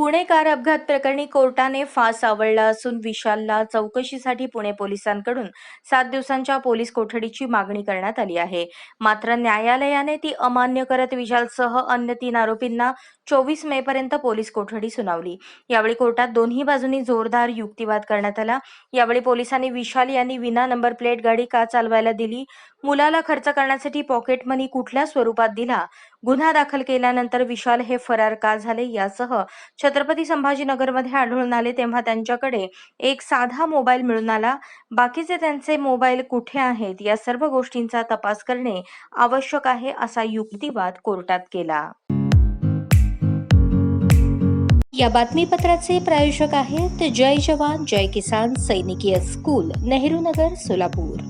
Pune car अपघात प्रकरणी कोर्टाने फास आवळला असून विशालला चौकशीसाठी पुणे पोलिसांकडून सात दिवसांच्या पोलीस कोठडीची मागणी करण्यात आली आहे. मात्र न्यायालयाने ती अमान्य करत विशालसह अन्य तीन आरोपींना चोवीस मे पर्यंत पोलीस कोठडी सुनावली. यावेळी कोर्टात दोन्ही बाजूंनी जोरदार युक्तिवाद करण्यात आला. यावेळी पोलिसांनी विशाल यांनी विना नंबर प्लेट गाडी का चालवायला दिली? मुलाला खर्च करण्यासाठी पॉकेट मनी कुठल्या स्वरूपात दिला? गुन्हा दाखल केल्यानंतर विशाल हे फरार का झाले यासह छत्रपती संभाजीनगरमध्ये आढळून आले तेव्हा त्यांच्याकडे एक साधा मोबाईल मिळून आला. बाकीचे त्यांचे मोबाईल कुठे आहेत या सर्व गोष्टींचा तपास करणे आवश्यक आहे असा युक्तिवाद कोर्टात केला. या बातमीपत्राचे प्रायोजक आहेत जय जवान जय किसान सैनिकीय स्कूल नेहरू नगर सोलापूर.